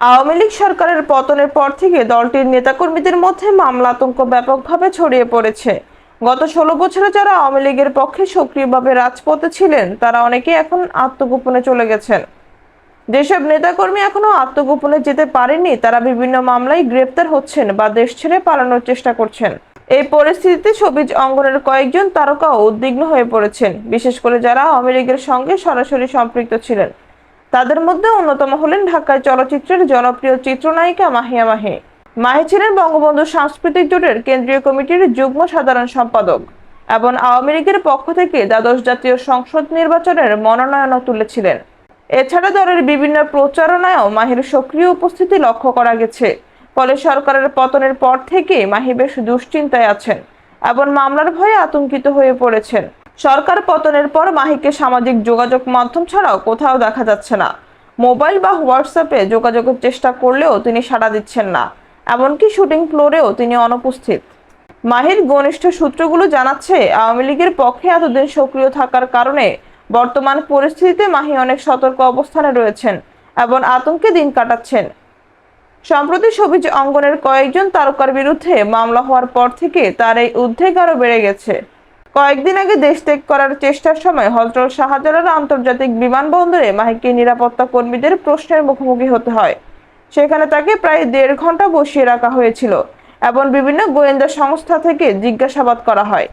আওয়ামী লীগ সরকারের পতনের পর থেকে দলটির নেতাকর্মীদের মধ্যে মামলা আতঙ্ক ব্যাপকভাবে ছড়িয়ে পড়েছে। গত ষোলো বছরে যারা আওয়ামী লীগের পক্ষে সক্রিয়ভাবে রাজপথে ছিলেন, তারা অনেকেই এখন আত্মগোপনে চলে গেছেন। যেসব নেতাকর্মী এখনও আত্মগোপনে যেতে পারেনি তারা বিভিন্ন মামলায় গ্রেপ্তার হচ্ছেন বা দেশ ছেড়ে পালানোর চেষ্টা করছেন। এই পরিস্থিতিতে সবিজ অঙ্গনের কয়েকজন তারকাও উদ্বিগ্ন হয়ে পড়েছেন, বিশেষ করে যারা আওয়ামী লীগের সঙ্গে সরাসরি সম্পৃক্ত ছিলেন। তাদের মধ্যে অন্যতম হলেন ঢাকায় চলচ্চিত্রের জনপ্রিয় চিত্রনায়িকা মাহিয়া মাহি। মাহি ছিলেন বঙ্গবন্ধু সাংস্কৃতিক জোটের কেন্দ্রীয় কমিটির যুগ্ম সাধারণ সম্পাদক এবং আওয়ামী লীগের পক্ষ থেকে দ্বাদশ জাতীয় সংসদ নির্বাচনের মনোনয়নও তুলেছিলেন। এছাড়া দলের বিভিন্ন প্রচারণায়ও মাহির সক্রিয় উপস্থিতি লক্ষ্য করা গেছে। ফলে সরকারের পতনের পর থেকে মাহি বেশ দুশ্চিন্তায় আছেন এবং মামলার ভয়ে আতঙ্কিত হয়ে পড়েছেন। সরকার পতনের পর মাহিকে সামাজিক যোগাযোগ মাধ্যম ছাড়াও কোথাও দেখা যাচ্ছে না। মোবাইল বা হোয়াটসঅ্যাপে যোগাযোগের চেষ্টা করলেও তিনি সাড়া দিচ্ছেন না। এমনকি শুটিং ফ্লোরেও তিনি অনুপস্থিত। মাহির ঘনিষ্ঠ সূত্রগুলো জানাচ্ছে, আওয়ামী লীগের পক্ষে এতদিন সক্রিয় থাকার কারণে বর্তমান পরিস্থিতিতে মাহি অনেক সতর্ক অবস্থানে রয়েছেন এবং আতঙ্কে দিন কাটাচ্ছেন। সম্প্রতি সবিজ অঙ্গনের কয়েকজন তারকার বিরুদ্ধে মামলা হওয়ার পর থেকে তার এই উদ্বেগ আরও বেড়ে গেছে। কয়েকদিন আগে দেশ ত্যাগ করার চেষ্টার সময় হজরত শাহজালাল আন্তর্জাতিক বিমানবন্দরে মাহিকে নিরাপত্তা কর্মীদের প্রশ্নের মুখোমুখি হতে হয়। সেখানে তাকে প্রায় দেড় ঘণ্টা বসিয়ে রাখা হয়েছিল এবং বিভিন্ন গোয়েন্দা সংস্থা থেকে জিজ্ঞাসাবাদ করা হয়।